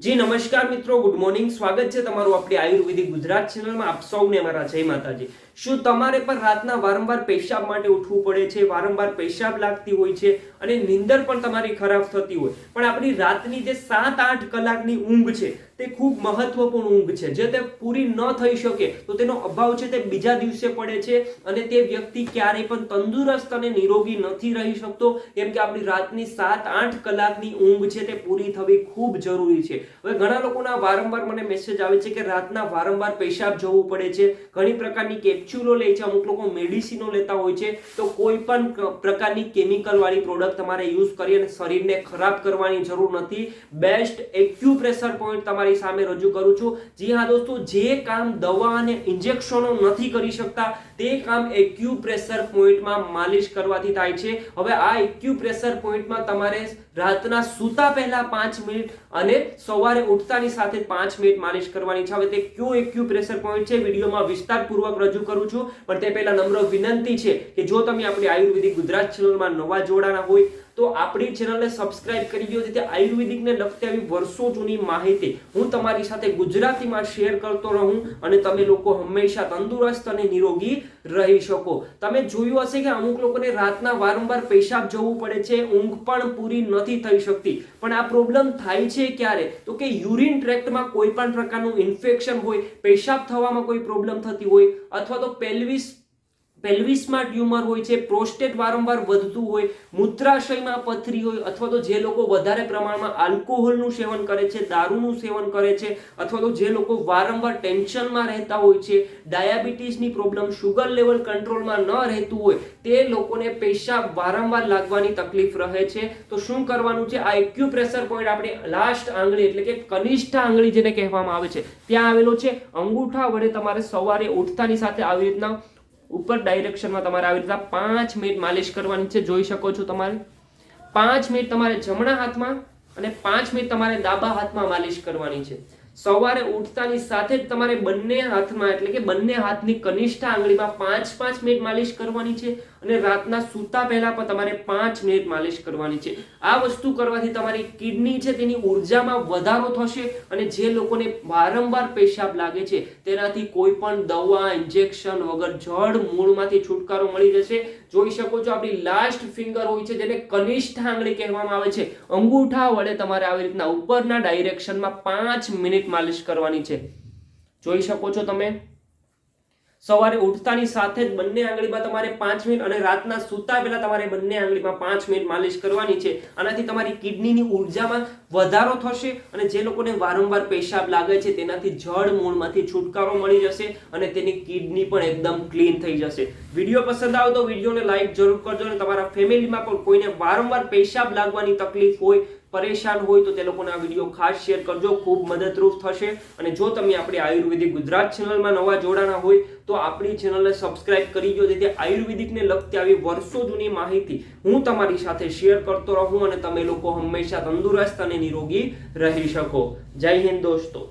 જી, નમસ્કાર મિત્રો. Good morning સ્વાગત છે તમારું આપણી આયુર્વેદિક ગુજરાત ચેનલમાં આપ સૌને અમારા જય માતાજી. શું તમારે પણ રાતના વારંવાર પેશાબ માટે ઉઠવું પડે છે? વારંવાર પેશાબ લાગતી હોય છે અને નિંદર પણ તમારી ખરાબ થતી હોય. પણ આપણી રાતની જે સાત આઠ કલાકની ઊંઘ છે તે ખૂબ મહત્વપૂર્ણ ઊંઘ છે. જે તે પૂરી ન થઈ શકે, તો તેનો અભાવ છે તે બીજા દિવસે પડે છે અને તે વ્યક્તિ ક્યારેય પણ તંદુરસ્ત અને નિરોગી નથી રહી શકતો. કેમ કે આપણી રાતની સાત, આઠ કલાકની ઊંઘ છે તે પૂરી થવી ખૂબ જરૂરી છે. હવે ઘણા લોકોના વારંવાર મને મેસેજ આવે છે કે રાતના વારંવાર પેશાબ જવું પડે છે. ઘણી પ્રકારની કેપ્સ્યુલો લે છે, અમુક લોકો મેડિસિનો લેતા હોય છે. તો કોઈ પણ પ્રકારની કેમિકલવાળી પ્રોડક્ટ તમારે યુઝ કરી અને શરીરને ખરાબ કરવાની જરૂર નથી. બેસ્ટ એક્યુપ્રેશર પોઈન્ટ તમારી સામે રજૂ કરું છું. જી હા દોસ્તો, જે કામ દવા અને ઇન્જેક્શનો નથી કરી શકતા, તે કામ એક્યુપ્રેશર પોઈન્ટમાં માલિશ કરવાથી થાય છે. હવે આ એક્યુપ્રેશર પોઈન્ટમાં તમારે રાતના સૂતા પહેલા પાંચ મિનિટ અને સવારે ઉઠતાની સાથે પાંચ મિનિટ માલિશ કરવાની છે. હવે તે કયો એક્યુપ્રેશર પોઈન્ટ છે, વિડીયોમાં વિસ્તારપૂર્વક રજૂ કરું છું. પણ તે પહેલા નમ્ર વિનંતી છે કે જો તમે આપણી આયુર્વેદિક ગુજરાત ચેનલમાં નવા જોડાના હોય તો આપણી ચેનલને સબસ્ક્રાઇબ કરી દો જેથી આયુર્વેદિકને લગતી આવી વર્ષો જૂની માહિતી હું તમારી સાથે ગુજરાતીમાં શેર કરતો રહું અને તમે લોકો હંમેશા તંદુરસ્ત અને નિરોગી રહી શકો. તમે જોયું હશે કે અમુક લોકોને રાતના વારંવાર પેશાબ જવું પડે છે, ઊંઘ પણ પૂરી નથી થઈ શકતી. પણ આ પ્રોબ્લેમ થાય છે ક્યારે? તો કે યુરિન ટ્રેક્ટમાં કોઈ પણ પ્રકારનું ઇન્ફેક્શન હોય, પેશાબ થવામાં કોઈ પ્રોબ્લેમ થતી હોય, અથવા તો પેલ્વિસ પેલ્વિસમાં ટ્યુમર હોય છે પ્રોસ્ટેટ વારંવાર વધતું હોય, મૂત્રાશયમાં પથરી હોય, અથવા તો જે લોકો વધારે પ્રમાણમાં આલ્કોહોલનું સેવન કરે છે, દારૂનું સેવન કરે છે, અથવા તો જે લોકો વારંવાર ટેન્શનમાં રહેતા હોય છે ડાયાબિટીસની પ્રોબ્લેમ શુગર લેવલ કંટ્રોલમાં ન રહેતું હોય, તે લોકોને પેશાબ વારંવાર લાગવાની તકલીફ રહે છે. તો શું કરવાનું છે? આ એક્યુપ્રેશર પોઈન્ટ આપણે લાસ્ટ આંગળી એટલે કે કનિષ્ઠ આંગળી જેને કહેવામાં આવે છે, ત્યાં આવેલો છે. અંગૂઠા વડે તમારે સવારે ઉઠતાની સાથે આવી રીતના ઉપર ડાયરેક્શનમાં તમારે આવી રીતના પાંચ મિનિટ માલિશ કરવાની છે, જોઈ શકો છો તમારે. પાંચ મિનિટ તમારે જમણા હાથમાં અને પાંચ મિનિટ તમારે ડાબા હાથમાં માલિશ કરવાની છે. સવારે ઉઠતાની સાથે જ તમારે બંને હાથમાં, એટલે કે બંને હાથની કનિષ્ઠ આંગળીમાં પાંચ પાંચ મિનિટ માલિશ કરવાની છે. અને રાતના સૂતા પહેલા પણ તમારે પાંચ મિનિટ માલિશ કરવાની છે. આ વસ્તુ કરવાથી તમારી કિડની છે તેની ઉર્જામાં વધારો થશે અને જે લોકોને વારંવાર પેશાબ લાગે છે, તેનાથી કોઈ પણ દવા ઇન્જેક્શન વગર જડ મૂળમાંથી છુટકારો મળી જશે જોઈ શકો છો, આપણી લાસ્ટ ફિંગર હોય છે જેને કનિષ્ઠ આંગળી કહેવામાં આવે છે. અંગૂઠા વડે તમારે આવી રીતના ઉપરના ડાયરેક્શનમાં પાંચ મિનિટ માલિશ કરવાની છે. જોઈ શકો છો તમે? સવારે ઉઠતાની સાથે જ બંને આંગળીમાં તમારે પાંચ મિનિટ અને રાતના સૂતા પહેલા તમારે બંને આંગળીમાં પાંચ મિનિટ માલિશ કરવાની છે. આનાથી તમારી કિડનીની ઉર્જામાં વધારો થશે અને જે લોકોને વારંવાર પેશાબ લાગે છે તેનાથી જળ મૂળમાંથી છુટકારો મળી જશે અને તેની કિડની પણ એકદમ ક્લીન થઈ જશે. વીડિયો પસંદ આવે તો વિડીયોને લાઈક જરૂર કરજો અને તમારા ફેમિલીમાં પણ કોઈને વારંવાર પેશાબ લાગવાની તકલીફ હોય પરેશાન હોય તો તે લોકોને આ વીડિયો ખાસ શેર કરજો. ખૂબ મદદરૂપ થશે. અને જો તમે આપણી આયુર્વેદિક ગુજરાત ચેનલમાં નવા જોડાણા હોય તો આપણી ચેનલને સબસ્ક્રાઇબ કરી દો. જેથી આયુર્વેદિકને લગતી આવી વર્ષો જૂની માહિતી હું તમારી સાથે શેર કરતો રહું અને તમે લોકો હંમેશા તંદુરસ્ત અને નિરોગી રહી શકો. જય હિન્દ દોસ્તો.